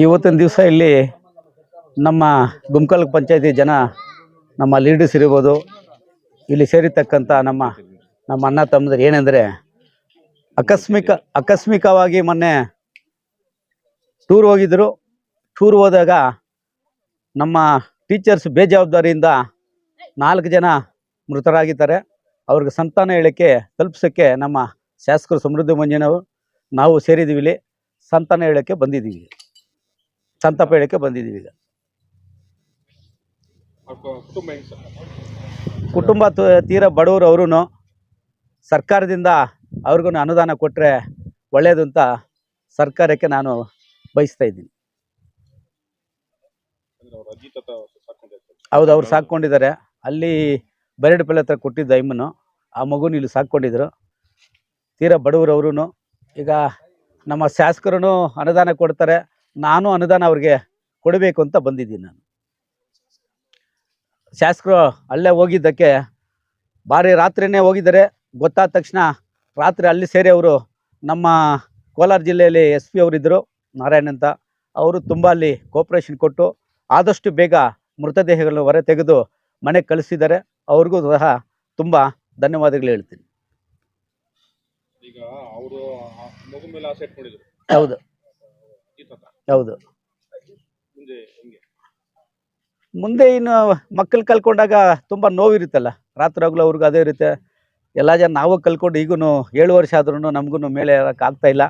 ಇವತ್ತಿನ ದಿವಸ ಇಲ್ಲಿ ನಮ್ಮ ಗುಮ್ಕಲ್ ಪಂಚಾಯತಿ ಜನ ನಮ್ಮ ಲೀಡರ್ಸ್ ಇರ್ಬೋದು, ಇಲ್ಲಿ ಸೇರಿರ್ತಕ್ಕಂಥ ನಮ್ಮ ನಮ್ಮ ಅಣ್ಣ ತಮ್ಮದ್ರು ಏನೆಂದರೆ ಆಕಸ್ಮಿಕ, ಆಕಸ್ಮಿಕವಾಗಿ ಮೊನ್ನೆ ಟೂರ್ ಹೋಗಿದ್ರು. ಟೂರ್ ಹೋದಾಗ ನಮ್ಮ ಟೀಚರ್ಸ್ ಬೇಜವಾಬ್ದಾರಿಯಿಂದ ನಾಲ್ಕು ಜನ ಮೃತರಾಗಿದ್ದಾರೆ. ಅವ್ರಿಗೆ ಸಂತಾನ ಹೇಳಿಕೆ ತಲುಪಿಸೋಕ್ಕೆ ನಮ್ಮ ಶಾಸಕರು ಸಮೃದ್ಧಿ ಮಂಜಿನವರು ನಾವು ಸೇರಿದ್ದೀವಿ ಸಂತಾನ ಹೇಳೋಕ್ಕೆ ಬಂದಿದ್ದೀವಿ. ಸಂತಾಪ ಹೇಳಕ್ಕೆ ಬಂದಿದ್ದೀವಿ ಈಗ. ಕುಟುಂಬ ತೀರ ಬಡವರು ಅವರು ಸರ್ಕಾರದಿಂದ ಅವ್ರಿಗೂ ಅನುದಾನ ಕೊಟ್ಟರೆ ಒಳ್ಳೆಯದು ಅಂತ ಸರ್ಕಾರಕ್ಕೆ ನಾನು ಬಯಸ್ತಾ ಇದ್ದೀನಿ. ಹೌದು ಅವ್ರು ಸಾಕೊಂಡಿದ್ದಾರೆ ಅಲ್ಲಿ ಬೈರಡ್ಪಲ್ಲಿ ಹತ್ರ ಕೊಟ್ಟಿದ್ದ ಐಮನು ಆ ಮಗುನ ಇಲ್ಲಿ ಸಾಕೊಂಡಿದ್ರು ತೀರಾ ಬಡವರು ಅವರು ಈಗ ನಮ್ಮ ಶಾಸಕರು ಅನುದಾನ ಕೊಡ್ತಾರೆ. ನಾನು ಅನುದಾನ ಅವ್ರಿಗೆ ಕೊಡಬೇಕು ಅಂತ ಬಂದಿದ್ದೀನಿ ನಾನು. ಶಾಸಕರು ಅಲ್ಲೇ ಹೋಗಿದ್ದಕ್ಕೆ ಭಾರಿ ರಾತ್ರಿನೇ ಹೋಗಿದ್ದಾರೆ. ಗೊತ್ತಾದ ತಕ್ಷಣ ರಾತ್ರಿ ಅಲ್ಲಿ ಸೇರಿ ಅವರು ನಮ್ಮ ಕೋಲಾರ ಜಿಲ್ಲೆಯಲ್ಲಿ ಎಸ್ ಪಿ ಅವರಿದ್ದರು ನಾರಾಯಣ್ ಅಂತ. ಅವರು ತುಂಬ ಅಲ್ಲಿ ಕೋಪ್ರೇಷನ್ ಕೊಟ್ಟು ಆದಷ್ಟು ಬೇಗ ಮೃತದೇಹಗಳನ್ನು ಹೊರ ತೆಗೆದು ಮನೆಗೆ ಕಳಿಸಿದ್ದಾರೆ. ಅವ್ರಿಗೂ ಸಹ ತುಂಬ ಧನ್ಯವಾದಗಳು ಹೇಳ್ತೀನಿ. ಹೌದು. ಹೌದು. ಮುಂದೆ ಇನ್ನು ಮಕ್ಕಳು ಕಲ್ಕೊಂಡಾಗ ತುಂಬ ನೋವಿರುತ್ತಲ್ಲ. ರಾತ್ರಿ ಹಗಲು ಅವ್ರಿಗೂ ಅದೇ ಇರುತ್ತೆ. ಎಲ್ಲ ಜನ ನಾವು ಕಲ್ಕೊಂಡು ಈಗೂ ಏಳು ವರ್ಷ ಆದ್ರೂ ನಮಗೂ ಮೇಲೆ ಆಗ್ತಾ ಇಲ್ಲ.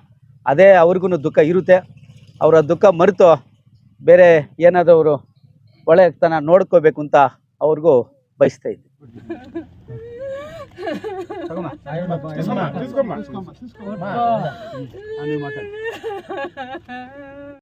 ಅದೇ ಅವ್ರಿಗೂ ದುಃಖ ಇರುತ್ತೆ. ಅವರ ದುಃಖ ಮರೆತು ಬೇರೆ ಏನಾದರೂ ಅವರು ಒಳ್ಳೆತನ ನೋಡ್ಕೋಬೇಕು ಅಂತ ಅವ್ರಿಗೂ ಬಯಸ್ತಾ ಇದ್ದೀನಿ